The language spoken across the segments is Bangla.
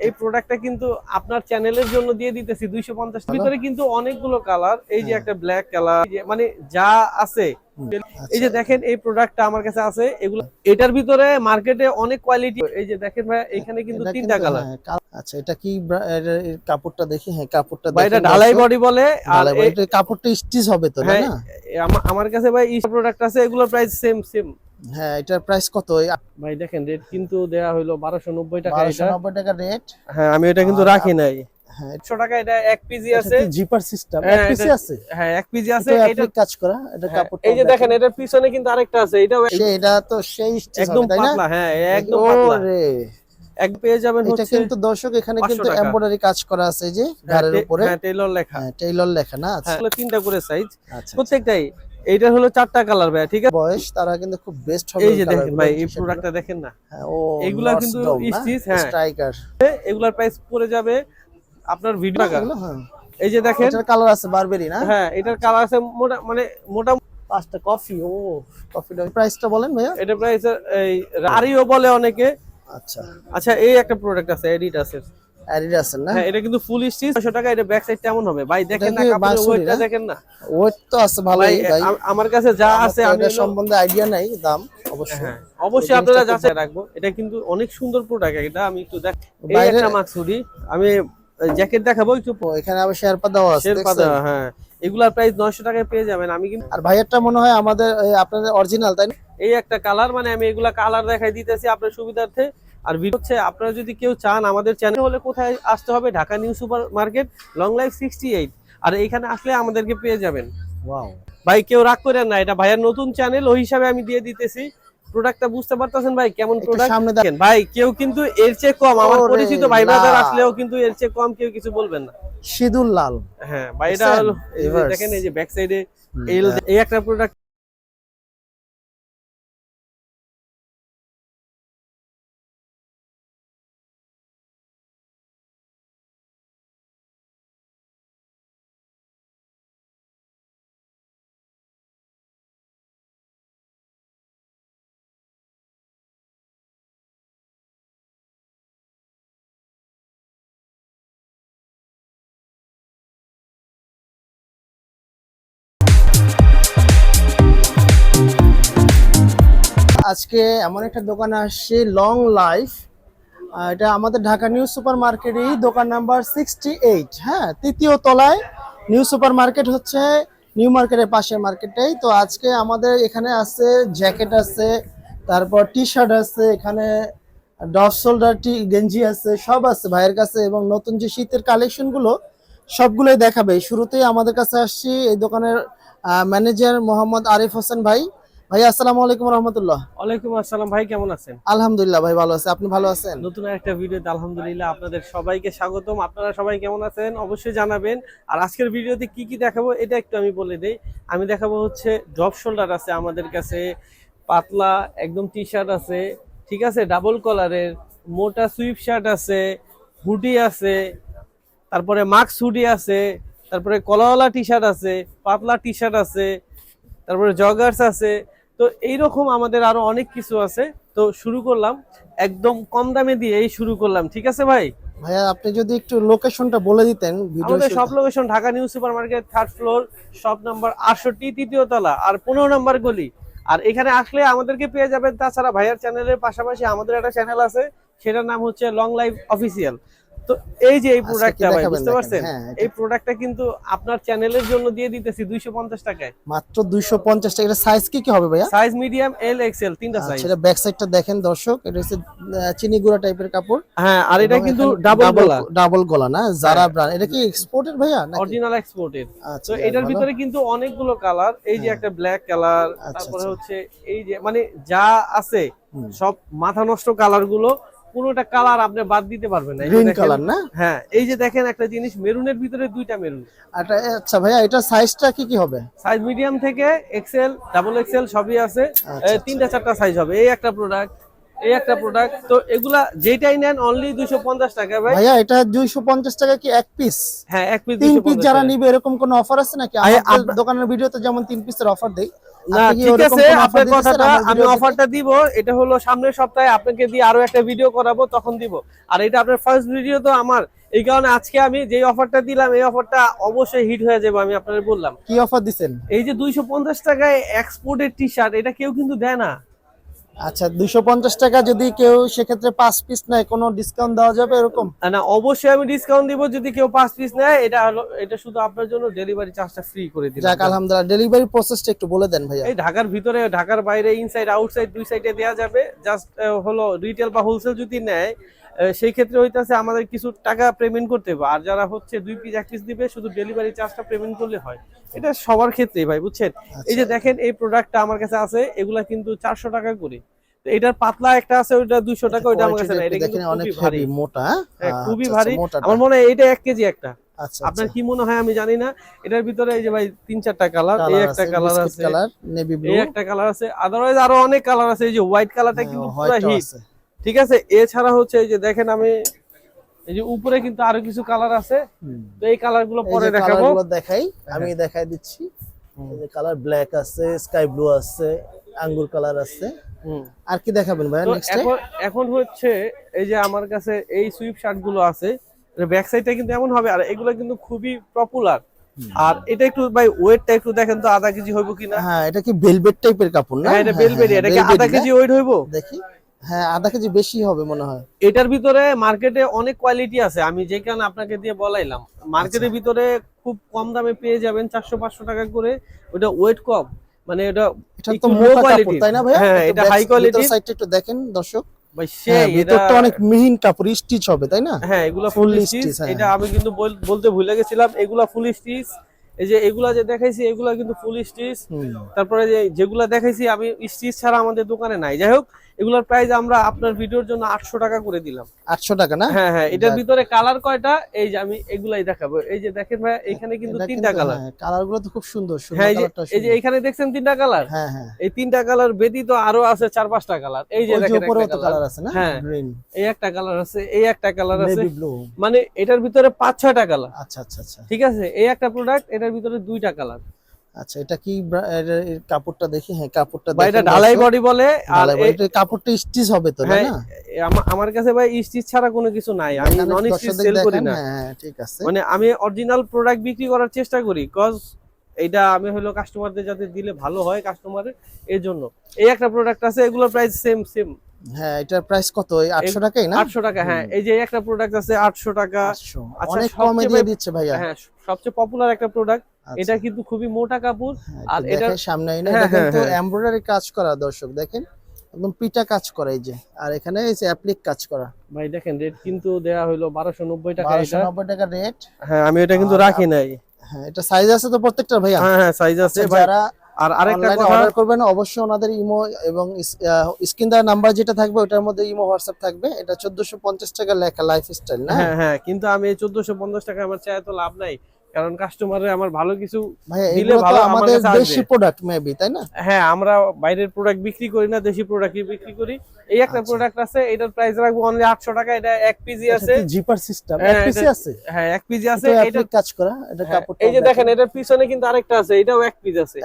এই প্রোডাক্টটা কিন্তু আপনার চ্যানেলের জন্য দিয়ে দিতেছি দুইশো পঞ্চাশ। ভিতরে কিন্তু অনেকগুলো কালার এই যে হ্যাঁ। একটা ব্ল্যাক কালার মানে যা আছে। এই যে আচ্ছা। দেখেন এই প্রোডাক্টটা আমার কাছে আছে এগুলো এটার ভিতরে মার্কেটে অনেক কোয়ালিটি এই যে দেখেন ভাই এখানে কিন্তু তিনটা কালার হ্যাঁ, আচ্ছা এটা কি কাপড়টা দেখি হ্যাঁ কাপড়টা ভাই এটা ঢালাই বডি বলে আর এটা কাপড়টা স্টিচ হবে তো হ্যাঁ না? আমার কাছে ভাই এই প্রোডাক্ট আছে এগুলোর প্রাইস সেম সেম হ্যাঁ এটার প্রাইস কত ভাই দেখেন রেট কিন্তু দেয়া হলো বারোশো নব্বই টাকা এটা। নব্বই টাকা রেট হ্যাঁ আমি এটা কিন্তু রাখি নাই। হ্যাঁ টাকা এটা এক পিজি আছে। জিপার সিস্টেম হ্যাঁ, পিসি এটা- আছে? এক পিজি আছে। এটা এটা কাজ করা এটা কাপড় এই যে দেখেন। এটার পিছনে কিন্তু আরেকটা আছে। এটাও এটা তো সেই একদম পাতলা হ্যাঁ একদম পাতলা। এক পেয়ে যাবেন এটা কিন্তু দর্শক এখানে কিন্তু। এমব্রয়ডারি কাজ করা আছে যে ঘাড়ের উপরে। হ্যাঁ টেইলর লেখা। হ্যাঁ টেইলর লেখা না আচ্ছা। তিনটা করে সাইজ আচ্ছা। প্রত্যেকটাই এইটা হলো চারটা কালার ভাই ঠিক আছে? বয়স তারা কিন্তু খুব বেস্ট হবে এই যে দেখেন ভাই এই প্রোডাক্টটা দেখেন না? হ্যাঁ, ও এগুলা কিন্তু stitch, হ্যাঁ। স্ট্রাইকার এগুলার প্রাইস পড়ে যাবে আপনার ভিডিও টাকা হ্যাঁ। এই যে দেখেন। এটার কালার আছে বারবেরি না? হ্যাঁ এটার কালার আছে মোটা মানে মোটা পাঁচটা কফি ও কফিটা প্রাইসটা বলেন ভাইয়া। এটা প্রাইস এই আরিও বলে অনেকে। আচ্ছা। আচ্ছা এই একটা প্রোডাক্ট আছে এডিডাসের না? হ্যাঁ এটা কিন্তু ফুল স্টিচ 500 টাকা এটা ব্যাক সাইড কেমন হবে। ভাই দেখেন না কাপড়ের ওয়েটটা দেখেন না। ওয়েট তো আছে ভালোই ভাই আমার কাছে যা আছে আমি সম্বন্ধে আইডিয়া নাই দাম অবশ্যই। হ্যাঁ অবশ্যই আপনারা যাচাই রাখব। এটা কিন্তু অনেক সুন্দর প্রোডাক্ট এটা আমি একটু দেখ এই একটা মাক্সুডি আমি জ্যাকেট দেখাবো একটু এখানে আবার শেরপা দেওয়া আছে শেরপা দেওয়া, হ্যাঁ। এগুলার প্রাইস 900 টাকায় পেয়ে যাবেন আমি কিন্তু আর ভাইয়েরটা মনে হয় আমাদের আপনাদের অরিজিনাল তাই না? এই একটা কালার মানে আমি এগুলা কালার দেখাই দিতেছি আপনার সুবিধার্থে। আর ভিডিও হচ্ছে আপনারা যদি কেউ চান আমাদের চ্যানেল হলে কোথায় আসতে হবে? Dhaka new super market long life sixty eight আর এখানে আসলে আমাদেরকে পেয়ে যাবেন। ভাই কেউ রাগ করেন না এটা ভাইয়ের নতুন চ্যানেল ওই হিসাবে আমি দিয়ে দিতেছি। প্রোডাক্টটা বুঝতে পারতেছেন ভাই কেমন প্রোডাক্ট সামনে দেখেন ভাই কেউ কিন্তু এর চেয়ে কম আমার পরিচিত ভাই ব্রাদার আসলেও কিন্তু এর চেয়ে কম কেউ কিছু বলবেন না। সিঁদুর লাল। হ্যাঁ ভাই এটা. দেখেন এই যে ব্যাক সাইডে এল এই একটা প্রোডাক্ট আজকে এমন একটা দোকানে আসছি লং লাইফ এটা আমাদের ঢাকা নিউ সুপার মার্কেটই দোকান নাম্বার সিক্সটি এইট হ্যাঁ? তৃতীয় তলায় নিউ সুপার মার্কেট হচ্ছে নিউ মার্কেটের পাশের মার্কেটেই তো আজকে আমাদের এখানে আছে, জ্যাকেট আছে, তারপর টি শার্ট আছে, এখানে ডফ শোল্ডার টি গেঞ্জি আছে, সব আছে ভাইয়ের কাছে। এবং নতুন যে শীতের কালেকশনগুলো, সবগুলোই দেখাবে। শুরুতেই আমাদের কাছে আসছি এই দোকানের ম্যানেজার মোহাম্মদ আরিফ হোসেন ভাই। ভাই আসসালামু আলাইকুম রহমতুল্লাহ। ওয়ালাইকুম আসসালাম। ভাই কেমন আছেন? আলহামদুলিল্লাহ ভাই ভালো আছে। আপনি ভালো আছেন? নতুন একটা ভিডিওতে আলহামদুলিল্লাহ আপনাদের সবাইকে স্বাগতম। আপনারা সবাই কেমন আছেন? অবশ্যই জানাবেন। আর আজকের ভিডিওতে কি কি দেখাবো এটা একটু আমি বলে দেই। আমি দেখাবো হচ্ছে ড্রপ শোল্ডার আছে আমাদের কাছে পাতলা একদম টি শার্ট আছে ঠিক আছে? ডাবল কলারের মোটা সুইপ শার্ট আছে হুডি আছে তারপরে মাক্স হুডি আছে তারপরে কলাওয়ালা টি শার্ট আছে পাতলা টি শার্ট আছে তারপরে জগার্স আছে তো এইরকম আমাদের আরও অনেক কিছু আছে। তো শুরু করলাম। একদম কম দামে দিয়ে এই শুরু করলাম। ঠিক আছে ভাই? ভাইয়া আপনি যদি একটু লোকেশনটা বলে দিতেন আমাদের সব location Dhaka new super market third floor shop number আটষট্টি তৃতীয় তলা আর পনেরো নাম্বার গলি। আর এখানে আসলে আমাদেরকে পেয়ে যাবেন তাছাড়া ভাইয়ার চ্যানেলের পাশাপাশি আমাদের একটা চ্যানেল আছে সেটার নাম হচ্ছে লং লাইফ অফিসিয়াল তো এই যে এই প্রোডাক্টটা ভাই বুঝতে পারছেন? হ্যাঁ, এই প্রোডাক্টটা কিন্তু আপনার চ্যানেলের জন্য দিয়ে দিতেছি দুইশো পঞ্চাশ টাকায়। মাত্র দুইশো পঞ্চাশ টাকা। সাইজ কি কি হবে ভাইয়া? সাইজ মিডিয়াম এল এক্সেল তিনটা সাইজ সেটা ব্যাক সাইডটা দেখেন দর্শক। এটা হচ্ছে চিনি গুঁড়া টাইপের কাপড়। হ্যাঁ আর এটা কিন্তু ডাবল গলা। ডাবল গলা না? যারা ব্র্যান্ড এটা কি এক্সপোর্টেড ভাইয়া নাকি? অরিজিনাল আচ্ছা তো এটার ভিতরে কিন্তু অনেকগুলো কালার এই যে একটা ব্ল্যাক কালার আচ্ছা, তারপরে আচ্ছা। হচ্ছে এই যে মানে যা আছে সব মাথা নষ্ট কালারগুলো কোনোটা কালার আপনি বাদ দিতে পারবেন না। গ্রিন কালার না? হ্যাঁ এই যে দেখেন একটা জিনিস মেরুনের ভিতরে দুইটা মেরুন। আচ্ছা আচ্ছা ভাইয়া এটা সাইজটা কি কি হবে? সাইজ মিডিয়াম থেকে এক্সেল ডাবল এক্সেল সবই আছে। আচ্ছা, তিনটা চারটা সাইজ হবে। এই একটা প্রোডাক্ট এই একটা প্রোডাক্ট তো এগুলা যেটাই নেন অনলি দুইশো পঞ্চাশ টাকা ভাই। ভাইয়া এটা দুইশো পঞ্চাশ টাকা কি এক পিস হ্যাঁ এক পিস তিন পিস যারা নিবে এরকম কোনো অফার আছে নাকি? আমাদের দোকানের ভিডিওতে যেমন তিন পিসের অফার দেই না ঠিক আছে আপনার কথাটা আমি অফারটা দিব এটা হলো সামনের সপ্তাহে আপনাকে দিয়ে আরও একটা ভিডিও করাবো তখন দিব। আর এটা আপনার ফার্স্ট ভিডিও তো আমার এই কারণে আজকে আমি যে অফারটা দিলাম এই অফারটা অবশ্যই হিট হয়ে যাবে আমি আপনাদের বললাম। কি অফার দিচ্ছেন এই যে দুইশো পঞ্চাশ টাকায় এক্সপোর্টের টি শার্ট এটা কেউ কিন্তু দেয় না। আচ্ছা দুইশো পঞ্চাশ টাকা যদি কেউ সেক্ষেত্রে পাঁচ পিস নেয় কোনো ডিসকাউন্ট দেওয়া যাবে এরকম? না অবশ্যই আমি ডিসকাউন্ট দিব যদি কেউ পাঁচ পিস নেয় এটা হলো এটা শুধু আপনার জন্য ডেলিভারি চার্জটা ফ্রি করে দিই যাক আলহামদুলিল্লাহ ডেলিভারি প্রসেসটা একটু বলে দেন ভাইয়া। এই ঢাকার ভিতরে ঢাকার বাইরে ইনসাইড আউটসাইড দুই সাইডে দেওয়া যাবে। জাস্ট হলো রিটেল বা হোলসেল যদি নেয় সেই ক্ষেত্রে হইতাছে আমাদের কিছু টাকা পেমেন্ট করতে হবে আর যারা হচ্ছে দুই পিস এক পিস দিবে শুধু ডেলিভারি চার্জটা পেমেন্ট করলে হয়। এটা সবার ক্ষেত্রেই ভাই বুঝছেন? এই যে দেখেন এই প্রোডাক্টটা আমার কাছে আছে এগুলা কিন্তু চারশো টাকা করে। এটার পাতলা একটা আছে ওইটা দুইশো টাকা ওইটা আমার কাছে না এটা কিন্তু অনেক খুবই ভারী। মোটা হ্যাঁ, খুবই আচ্ছা, ভারী। আচ্ছা, আমার মনে হয় এটা এক কেজি একটা। আচ্ছা আপনার কি মনে হয় আমি জানি না। এটার ভিতরে এই যে ভাই তিন চারটা কালার এই একটা কালার আছে। কালার নেভি ব্লু এই একটা কালার আছে। আদারওয়াইজ আরও অনেক কালার আছে। এই যে হোয়াইট কালারটা কিন্তু পুরো হিট ঠিক আছে? এছাড়া হচ্ছে এই যে দেখেন আমি এই যে উপরে কিন্তু আরও কিছু কালার আছে। তো এই কালারগুলো পরে দেখাবো। দেখাই আমি দেখাই দিচ্ছি। কালার ব্ল্যাক আছে স্কাই ব্লু আছে আঙ্গুর কালার আছে। আর কি দেখাবেন ভাইয়া নেক্সট এখন হচ্ছে এই যে আমার কাছে এই সুইপ শার্টগুলো আছে ব্যাক সাইডটা কিন্তু এমন হবে আর এগুলো কিন্তু খুবই পপুলার আর এটা একটু ভাই ওয়েটটা একটু দেখেন তো আধা কেজি হইব কিনা? হ্যাঁ এটা কি ভেলভেট টাইপের কাপড় না? হ্যাঁ এটা বেলবেরি এটা কি আধা কেজি ওয়েট হইব? দেখি। হ্যাঁ আধা কেজি বেশি হবে মনে হয়। এটার ভিতরে মার্কেটে অনেক কোয়ালিটি আছে। আমি যে কারণে আপনাকে দিয়ে বলাইলাম মার্কেটের আচ্ছা। ভিতরে খুব কম দামে পেয়ে যাবেন চারশো পাঁচশো টাকা করে। ওটা ওয়েট কম মানে এটা তো quality কাপড় তাই না ভাই হ্যাঁ এটা হাই কোয়ালিটি সাইডটা একটু দেখেন দর্শক। ভাই হ্যাঁ সেই এটা ভিতরটা অনেক মিহিন কাপড় স্টিচ হবে তাই না? হ্যাঁ এগুলা ফুল স্টিচ হ্যাঁ। এটা আমি কিন্তু বলতে ভুলে গেছিলাম এগুলা ফুল স্টিচ এই যে এগুলা যে দেখাইছি এগুলা কিন্তু ফুল স্টিচ তারপরে যে যেগুলা দেখাইছি আমি স্টিচ ছাড়া আমাদের দোকানে নাই। যাই হোক এগুলার প্রাইস আমরা আপনার ভিডিওর জন্য আটশো টাকা করে দিলাম। আটশো টাকা না? হ্যাঁ হ্যাঁ এটার ভিতরে কালার কয়টা এই যে আমি এগুলাই দেখাবো। এই যে দেখেন ভাই এখানে কিন্তু তিনটা কালার কালারগুলো তো খুব সুন্দর হ্যাঁ এই যে এখানে দেখছেন তিনটা কালার হ্যাঁ হ্যাঁ। এই তিনটা কালার ব্যতীত আরও আছে চার পাঁচটা কালার এই যে দেখেন একটা তো কালার আছে না? হ্যাঁ। এই একটা কালার আছে এই একটা কালার আছে। মানে এটার ভিতরে পাঁচ ছয়টা কালার আচ্ছা আচ্ছা আচ্ছা। ঠিক আছে? এই একটা প্রোডাক্ট এটার ভিতরে দুইটা কালার আচ্ছা এটা কি কাপড়টা দেখি? হ্যাঁ কাপড়টা বা এটা ঢালাই বডি বলে আর এই- এটা কাপড়টা স্টিচ হবে তো তাই না? আমার কাছে ভাই স্টিচ ছাড়া কোনো কিছু নাই। আমি নন স্টিচ সেল করি না। হ্যাঁ হ্যাঁ, ঠিক আছে। মানে আমি অরিজিনাল প্রোডাক্ট বিক্রি করার চেষ্টা করি কজ এটা আমি হলো কাস্টমারদের যাতে দিলে ভালো হয় কাস্টমারের এর জন্য এই একটা প্রোডাক্ট আছে এগুলোর প্রাইস সেম সেম হ্যাঁ এটার প্রাইস কত? 800 টাকাই না? আটশো টাকা হ্যাঁ এই যে একটা প্রোডাক্ট আছে আটশো টাকা। আচ্ছা, অনেক কমে দিয়ে দিচ্ছে ভাইয়া। হ্যাঁ সবচেয়ে পপুলার একটা প্রোডাক্ট আচ্ছা, এটা কিন্তু খুবই মোটা কাপড়। হ্যাঁ, আর এটা সামনে এনে হ্যাঁ, দেখেন হ্যাঁ, তো হ্যাঁ। এমব্রয়ডারি কাজ করা দর্শক দেখেন। একদম পিটা কাজ করা এই যে। আর এখানে এই যে অ্যাপ্লিক কাজ করা। ভাই দেখেন রেট কিন্তু দেয়া হলো বারোশো নব্বই টাকা এটা। নব্বই টাকা রেট হ্যাঁ আমি এটা কিন্তু রাখি নাই। হ্যাঁ এটা সাইজ আছে তো প্রত্যেকটা ভাইয়া। হ্যাঁ হ্যাঁ সাইজ আছে আচ্ছা, যারা আর আরেকটা কথা অর্ডার করবেন অবশ্যই ওনাদের ইমো এবং স্ক্রিন দেওয়ার নাম্বার যেটা থাকবে ওটার মধ্যে ইমো হোয়াটসঅ্যাপ থাকবে। এটা চোদ্দশো পঞ্চাশ টাকা লেখা লাইফস্টাইল না? হ্যাঁ হ্যাঁ কিন্তু আমি এই চোদ্দশো পঞ্চাশ টাকা আমার চাই তো লাভ নাই। কারণ কাস্টমারে আমার ভালো কিছু দিলে ভালো, আমাদের দেশি প্রোডাক্ট মেবি তাই না? হ্যাঁ আমরা বাইরের প্রোডাক্ট বিক্রি করি না দেশি প্রোডাক্টই বিক্রি করি। এই একটা আচ্ছা। প্রোডাক্ট আছে এটার প্রাইস রাখব অনলি আটশো টাকা এটা এক পিজি আছে। জিপার সিস্টেম হ্যাঁ, এক পিসি আছে? হ্যাঁ এক পিজি আছে এটা কাজ করা এটা হ্যাঁ, কাপড় এই যে দেখেন এটার পিছনে কিন্তু আরেকটা আছে এটাও এক পিস আছে।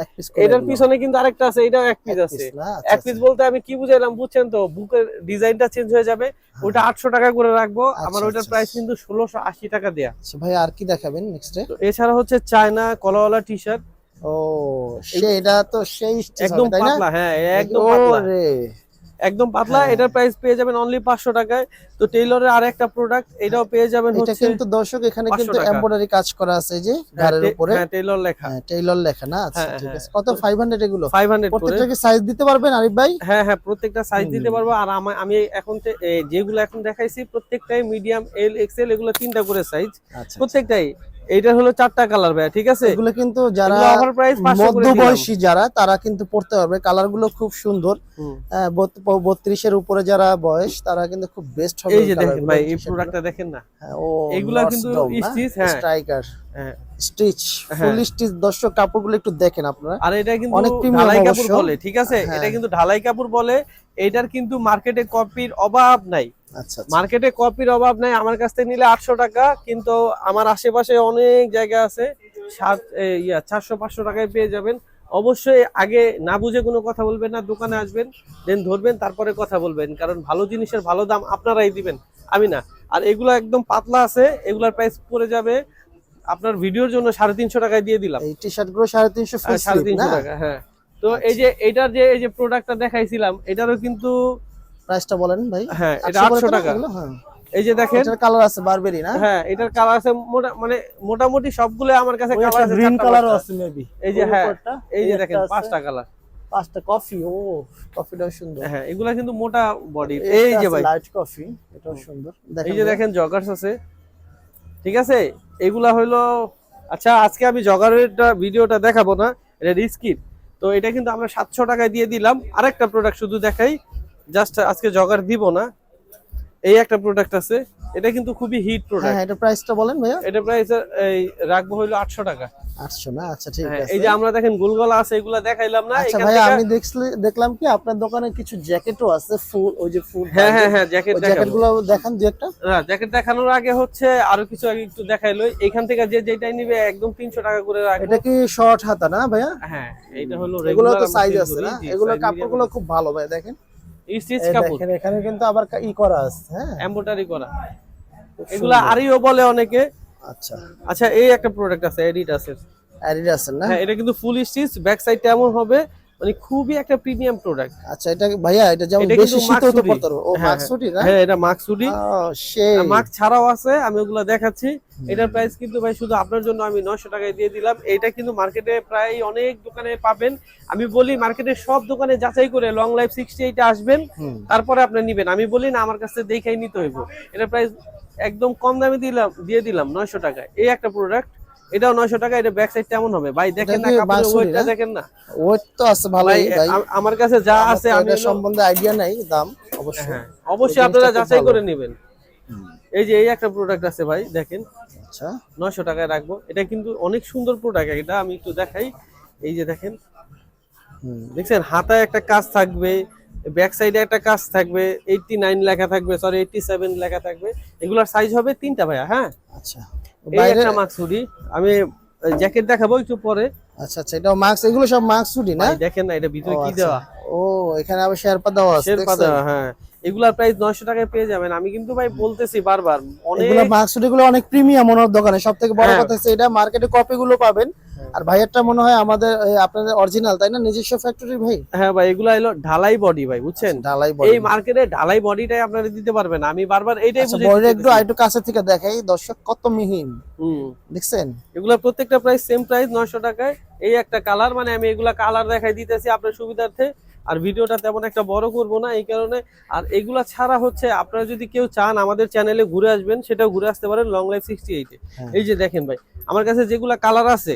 এটার পিছনে কিন্তু আরেকটা আছে এটাও এক পিস আছে। আচ্ছা, এক পিস বলতে আমি কি বুঝাইলাম বুঝছেন তো বুকের ডিজাইনটা চেঞ্জ হয়ে যাবে ওটা আটশো টাকা করে রাখব আমার আচ্ছা, ওটার আচ্ছা, প্রাইস আচ্ছা। কিন্তু ষোলোশো আশি টাকা দেয়া। ভাই আর কি দেখাবেন নেক্সটে এছাড়া হচ্ছে চায়না কলাওয়ালা টি শার্ট ও এটা তো সেই একদম তাই না? পাতলা হ্যাঁ একদম পাতলা। একদম পাতলা হ্যাঁ। এটার প্রাইস পেয়ে যাবেন অনলি পাঁচশো টাকায়। তো টেইলরের আর একটা প্রোডাক্ট এটাও পেয়ে যাবেন এটা কিন্তু দর্শক এখানে কিন্তু। এমব্রয়ডারি কাজ করা আছে যে হ্যাঁ, ঘাড়ের উপরে। হ্যাঁ টেইলর লেখা। হ্যাঁ টেইলর লেখা না? আচ্ছা হ্যাঁ, ঠিক হ্যাঁ, আছে। কত? 500 এগুলো? ফাইভ হান্ড্রেড করে। প্রত্যেকটা কি সাইজ দিতে পারবেন আরিফ ভাই? হ্যাঁ হ্যাঁ প্রত্যেকটা সাইজ দিতে। পারব। আর আমা- আমি এখন যেগুলো এখন দেখাইছি প্রত্যেকটাই মিডিয়াম এল এক্সেল এগুলো তিনটা করে সাইজ আচ্ছা। প্রত্যেকটাই। এইটা হলো চারটা কালার ভাই ঠিক আছে এগুলো কিন্তু যারা। মধ্যবয়সী যারা তারা কিন্তু পড়তে পারবে কালারগুলো খুব সুন্দর হুম। বত্রিশের উপরে যারা বয়স তারা কিন্তু খুব বেস্ট হবে এই যে দেখেন ভাই এই প্রোডাক্টটা দেখেন না এগুলা কিন্তু stitch, হ্যাঁ। স্ট্রাইকার হ্যাঁ স্টিচ হ্যাঁ। ফুল স্টিচ দর্শক কাপড়গুলো একটু দেখেন আপনারা আর এটা কিন্তু অনেক ঢালাই কাপড় বলে ঠিক আছে হ্যাঁ। এটা কিন্তু ঢালাই কাপড় বলে এটার কিন্তু মার্কেটে কপির অভাব নাই। মার্কেটে কপির অভাব নাই আমার কাছ থেকে নিলে আটশো টাকা কিন্তু আমার আশেপাশে অনেক জায়গা আছে সাত ইয়া চারশো পাঁচশো টাকায় পেয়ে যাবেন। অবশ্যই আগে না বুঝে কোনো কথা বলবেন না দোকানে আসবেন দেন ধরবেন তারপরে কথা বলবেন কারণ ভালো জিনিসের ভালো দাম আপনারাই দিবেন আমি না। আর এগুলো একদম পাতলা আছে এগুলার প্রাইস পড়ে যাবে আপনার ভিডিওর জন্য সাড়ে তিনশো টাকায় দিয়ে দিলাম। এই টি শার্টগুলো সাড়ে তিনশো আর সাড়ে তিনশো টাকা হ্যাঁ। তো এই যে এটার যে এই যে প্রোডাক্টটা দেখাইছিলাম এটারও কিন্তু প্রাইসটা বলেন ভাই। হ্যাঁ এটা আটশো আটশো করে তো টাকা হ্যাঁ। এই যে দেখেন। এটার কালার আছে বারবেরি না? হ্যাঁ এটার কালার আছে মানে মোটামুটি সবগুলো আমার কাছে কালার আছে গ্রিন কালারও আছে মেবি এই যে হ্যাঁ এই যে দেখেন পাঁচটা কালার পাঁচটা কফি ও কফিটাও সুন্দর। হ্যাঁ এগুলা কিন্তু মোটা বডি এই যে ভাই। লাইট কফি এটাও সুন্দর। এই যে দেখেন জগার্স আছে। ঠিক আছে? এগুলা হইল আচ্ছা আজকে আমি জগারের ভিডিওটা দেখাবো না এটা রিস্কিট তো এটা কিন্তু আমরা সাতশো টাকায় দিয়ে দিলাম। আরেকটা প্রোডাক্ট শুধু দেখাই। জাস্ট আজকে জগার দিব না। এই একটা প্রোডাক্ট আছে। এটা কিন্তু খুবই হিট প্রোডাক্ট হ্যাঁ, এটা প্রাইসটা বলেন ভাইয়া। এটা প্রাইস এই রাখব হইল আটশো টাকা। আটশো না? আচ্ছা ঠিক হ্যাঁ, আছে। এই যে আমরা দেখেন গোলগলা আছে এগুলা দেখাইলাম না আচ্ছা থেকে আমি দেখছি দেখলাম কি আপনার দোকানে কিছু জ্যাকেটও আছে ফুল ওই যে ফুল হ্যাঁ হ্যাঁ হ্যাঁ জ্যাকেট জ্যাকেট দেখাবো। গুলো দেখান দু একটা। হ্যাঁ জ্যাকেট দেখানোর আগে হচ্ছে আরও কিছু আগে একটু দেখাইলো এখান থেকে যে যেটাই নিবে একদম তিনশো টাকা করে রাখব। এটা কি শর্ট হাতা না ভাইয়া? হ্যাঁ এইটা হলো এগুলো তো সাইজ আছে না? এগুলো কাপড়গুলো খুব ভালো ভাই দেখেন। স্টিচ এই কাপড়? দেখেন এখানে কিন্তু আবার ই করা আছে হ্যাঁ? এমব্রয়ডারি করা। এগুলা আরিও বলে অনেকে। আচ্ছা। আচ্ছা এই একটা প্রোডাক্ট আছে এডিডাসের অ্যাডিডাস না? হ্যাঁ এটা কিন্তু ফুল স্টিচ ব্যাক সাইডটা এমন হবে মানে খুবই একটা প্রিমিয়াম প্রোডাক্ট আচ্ছা এটা ভাইয়া এটা যেমন বেশি কিন্তু শীতল তো মাকসুদি। পড়তে পারব। ও হ্যাঁ, মাকসুটি না? হ্যাঁ এটা মাকসুডি সেই। মাস্ক ছাড়াও আছে আমি ওগুলো দেখাচ্ছি। এটার প্রাইস কিন্তু ভাই শুধু আপনার জন্য আমি নয়শো টাকায় দিয়ে দিলাম। এটা কিন্তু মার্কেটে প্রায় অনেক দোকানে পাবেন। আমি বলি মার্কেটে সব দোকানে যাচাই করে লং লাইফ সিক্সটি এইটা আসবেন তারপরে আপনি নিবেন। আমি বলি না আমার কাছে দেখাই নিতে হইব। এটার প্রাইস একদম কম দামে দিলাম দিয়ে দিলাম নয়শো টাকায়। এই একটা প্রোডাক্ট এটাও নয়শো টাকা এটা ব্যাক সাইড কেমন হবে। ভাই দেখেন না কাপড়ের ওয়েটটা দেখেন না। ওয়েট তো আছে ভালোই ভাই আমার কাছে যা আছে আমি সম্বন্ধে আইডিয়া নাই দাম অবশ্যই। হ্যাঁ অবশ্যই আপনারা যাচাই করে নেবেন। এই যে এই একটা প্রোডাক্ট আছে ভাই দেখেন। আচ্ছা। নয়শো টাকায় রাখব। এটা কিন্তু অনেক সুন্দর প্রোডাক্ট এটা আমি একটু দেখাই। এই যে দেখেন। হুম। দেখছেন হাতায় একটা কাজ থাকবে ব্যাক সাইডে একটা কাজ থাকবে এইটটি নাইন লেখা থাকবে সরি এইটটি সেভেন লেখা থাকবে। এগুলার সাইজ হবে তিনটা ভাইয়া হ্যাঁ? আচ্ছা। এই একটা আমি জ্যাকেট দেখাবো একটু পরে। আচ্ছা আচ্ছা এটা মাস্ক এগুলো সব মাস্ক শুটি না? দেখেন না এটা ভিতরে কি আচ্ছা। দেওয়া? ও এখানে আবার শেরপা দেওয়া আছে শেরপা দেওয়া হ্যাঁ। এগুলার প্রাইস নয়শো টাকায় পেয়ে যাবেন। আমি কিন্তু ভাই বলতেছি বারবার অনেক এগুলো মাস্কগুলো অনেক প্রিমিয়াম ওনার দোকানে। সব থেকে বড় হ্যাঁ। কথা হচ্ছে এটা মার্কেটে কপি গুলো পাবেন। আর ভাইয়ারটা মনে হয় আমাদের আপনাদের অরিজিনাল তাই না? নিজস্ব ফ্যাক্টরি ভাই? হ্যাঁ ভাই এগুলা হলো ঢালাই বডি ভাই বুঝছেন? ঢালাই বডি এই মার্কেটে ঢালাই বডিটাই আপনারা দিতে পারবেন। আমি বারবার এইটাই আচ্ছা বুঝে বড় দিতেছি। একটু আইটু কাছে থেকে দেখাই। দর্শক কত মিহিন হুম। দেখছেন? এগুলা প্রত্যেকটা প্রাইস সেম প্রাইস নয়শো টাকায়। এই একটা কালার মানে আমি এগুলা কালার দেখাই দিতেছি আপনার সুবিধার্থে। আর ভিডিওটা তেমন একটা বড় করব না এই কারণে। আর এগুলা ছাড়া হচ্ছে আপনারা যদি কেউ চান আমাদের চ্যানেলে ঘুরে আসবেন সেটাও ঘুরে আসতে পারেন লং লাইফ সিক্সটি এইটে। এই যে দেখেন ভাই আমার কাছে যেগুলা কালার আছে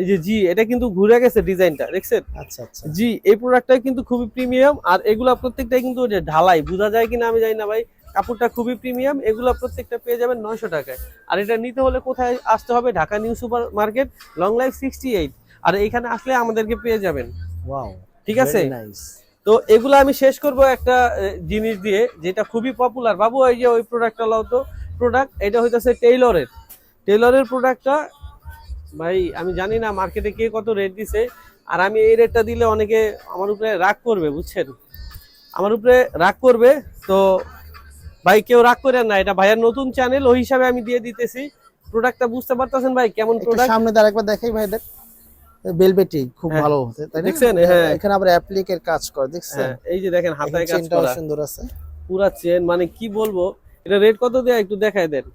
এই যে জি এটা কিন্তু ঘুরে গেছে ডিজাইনটা দেখছেন? আচ্ছা আচ্ছা। জি এই প্রোডাক্টটা কিন্তু খুবই প্রিমিয়াম আর এগুলা প্রত্যেকটাই কিন্তু যে ঢালাই বোঝা যায় কিনা আমি জানি না ভাই। কাপড়টা খুবই প্রিমিয়াম এগুলা প্রত্যেকটা পেয়ে যাবেন নয়শো টাকায়। আর এটা নিতে হলে কোথায় আসতে হবে? Dhaka new super market long life sixty eight আর এখানে আসলে আমাদেরকে পেয়ে যাবেন। ওয়াও ঠিক আছে? তো এগুলো আমি শেষ করব একটা জিনিস দিয়ে যেটা খুবই পপুলার বাবু এই যে ওই প্রোডাক্টটা লাও তো। প্রোডাক্ট এটা হইতেছে টেইলরের টেইলরের প্রোডাক্টটা ভাই আমি জানি না মার্কেটে কে কত রেট দিছে আর আমি এই রেটটা দিলে অনেকে আমার উপরে রাগ করবে বুঝছেন? আমার উপরে রাগ করবে তো ভাই কেউ রাগ করেন না। এটা ভাইয়ের নতুন চ্যানেল ওই হিসাবে আমি দিয়ে দিতেছি। প্রোডাক্টটা বুঝতে পারতেছেন ভাই কেমন প্রোডাক্ট সামনে দাঁড় একবার দেখাই ভাই দেখ বেলবেটি খুব হ্যাঁ। ভালো তাই না? দেখছেন? হ্যাঁ। এখানে আবার অ্যাপ্লিকের কাজ করে দেখছেন? হ্যাঁ এই যে দেখেন হাতায় কাজ করা। সুন্দর আছে। পুরা চেন মানে কি বলব এটা রেট কত দেয়া? একটু দেখায় দেন।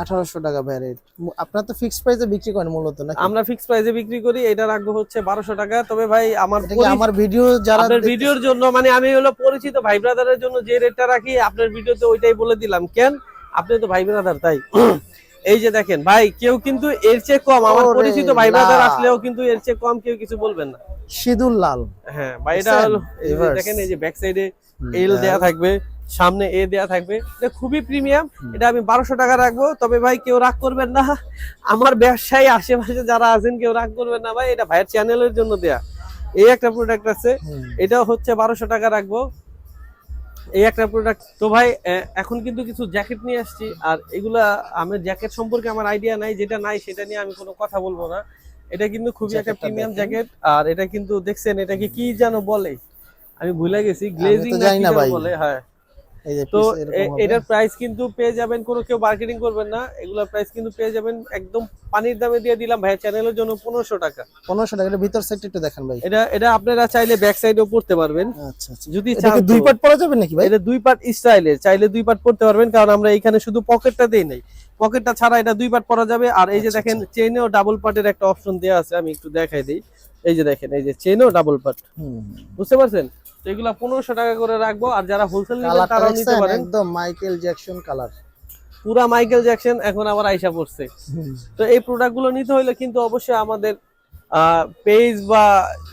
আঠারোশো টাকা ভাই রেট আপনার তো ফিক্সড প্রাইসে বিক্রি করেন মূলত না আমরা ফিক্স প্রাইসে বিক্রি করি এটা রাখব হচ্ছে বারোশো টাকা। তবে ভাই আমার আমার ভিডিও যারা আপনার ভিডিওর জন্য মানে আমি হলো পরিচিত ভাই ব্রাদারের জন্য যে রেটটা রাখি আপনার ভিডিওতে ওইটাই বলে দিলাম। কেন? আপনি তো ভাই ব্রাদার তাই। এই যে দেখেন ভাই কেউ কিন্তু এর চেয়ে কম আমার পরিচিত ভাই ব্রাদার আসলেও কিন্তু এর চেয়ে কম কেউ কিছু বলবেন না। সিঁদুর লাল। হ্যাঁ ভাই এটা দেখেন এই যে ব্যাক সাইডে এল হ্যাঁ। দেয়া থাকবে সামনে এ দেয়া থাকবে এটা খুবই প্রিমিয়াম এটা আমি বারোশো টাকা রাখব তবে ভাই কেউ রাগ করবেন না। আমার ব্যবসায়ী আশেপাশে যারা আছেন কেউ রাগ করবেন না ভাই এটা ভাইয়ের চ্যানেলের জন্য দেয়া। এই একটা প্রোডাক্ট আছে। এটা হচ্ছে বারোশো টাকা রাখব। এই একটা প্রোডাক্ট তো ভাই এখন কিন্তু কিছু জ্যাকেট নিয়ে আসছি আর এগুলা আমি জ্যাকেট সম্পর্কে আমার আইডিয়া নাই যেটা নাই সেটা নিয়ে আমি কোনো কথা বলব না। এটা কিন্তু খুবই একটা প্রিমিয়াম জ্যাকেট আর এটা কিন্তু দেখছেন এটাকে কি যেন বলে? আমি ভুলে গেছি গ্লেজিং। বলে হ্যাঁ। তো। এটার প্রাইস কিন্তু পেয়ে যাবেন কোনো কেউ মার্কেটিং করবেন না। এগুলোর প্রাইস কিন্তু পেয়ে যাবেন একদম পানির দামে দিয়ে দিলাম ভাই চ্যানেলের জন্য পনেরোশো টাকা। পনেরোশো টাকা এটা ভিতর সাইড একটু দেখেন ভাই। এটা এটা আপনারা চাইলে ব্যাক সাইডেও পড়তে পারবেন। আচ্ছা আচ্ছা। যদি দুই পার্ট পরা যাবে নাকি ভাই? এটা দুই পার্ট স্টাইলের চাইলে দুই পার্ট পড়তে পারবেন কারণ আমরা এখানে শুধু পকেটটা দেই নাই। পকেটটা ছাড়া এটা দুই পার্ট পরা যাবে। আর এই যে আচ্ছা, দেখেন চেনেও ডাবল পার্টের একটা অপশন দেওয়া আছে আমি একটু দেখাই দিই। এই যে দেখেন এই যে চেনেও ডাবল পার্ট বুঝতে পারছেন? তো এগুলা পনেরোশো টাকা করে রাখব। আর যারা হোলসেল নেবেন কালারটা নিতে পারেন। একদম মাইকেল জ্যাকসন কালার পুরা মাইকেল জ্যাকসন এখন আবার আইসা পড়ছে। তো এই প্রোডাক্টগুলো নিতে হলে কিন্তু অবশ্যই আমাদের পেজ বা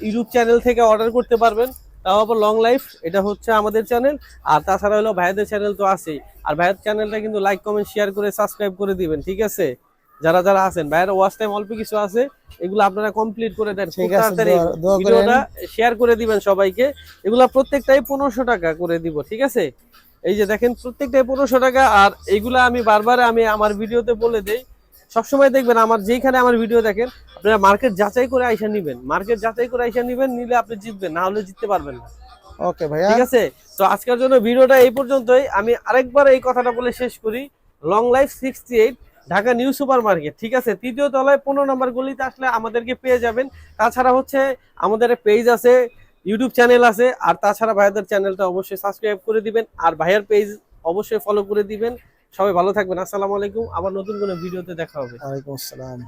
ইউটিউব চ্যানেল থেকে অর্ডার করতে পারবেন। তাও আবার লং লাইফ এটা হচ্ছে আমাদের চ্যানেল আর তাছাড়া হলো ভাইয়াদের চ্যানেল তো আছেই। আর ভাইয়ার চ্যানেলটা কিন্তু লাইক কমেন্ট শেয়ার করে সাবস্ক্রাইব করে দিবেন ঠিক আছে? যারা যারা আছেন ভাইয়ের ওয়াচ টাইম অল্প কিছু আছে এগুলো আপনারা কমপ্লিট করে দেন। খুব তাড়াতাড়ি। ভিডিওটা শেয়ার করে দিবেন সবাইকে। এগুলা প্রত্যেকটাই পনেরোশো টাকা করে দিব ঠিক আছে? এই যে দেখেন প্রত্যেকটাই পনেরোশো টাকা আর এইগুলা আমি বারবার আমি আমার ভিডিওতে বলে দেই। সবসময় দেখবেন আমার যেখানে আমার ভিডিও দেখেন আপনারা মার্কেট যাচাই করে আইসা নিবেন। মার্কেট যাচাই করে আইসা নিবেন নিলে আপনি জিতবেন না হলে জিততে পারবেন না। ওকে ভাইয়া। ঠিক আছে? তো আজকের জন্য ভিডিওটা এই পর্যন্তই। আমি আরেকবার এই কথাটা বলে শেষ করি। Long life sixty eight Dhaka new super market ঠিক আছে? তৃতীয় তলায় পনেরো নম্বর গলিতে আসলে আমাদেরকে পেয়ে যাবেন। তাছাড়া হচ্ছে আমাদের পেজ আছে, ইউটিউব চ্যানেল আছে, আর তাছাড়া ভাইয়াদের চ্যানেলটা অবশ্যই সাবস্ক্রাইব করে দিবেন, আর ভাইয়ার পেজ অবশ্যই ফলো করে দিবেন। সবাই ভালো থাকবেন, আসসালামু আলাইকুম, আবার নতুন কোনো ভিডিওতে দেখা হবে। ওয়ালাইকুম আসসালাম।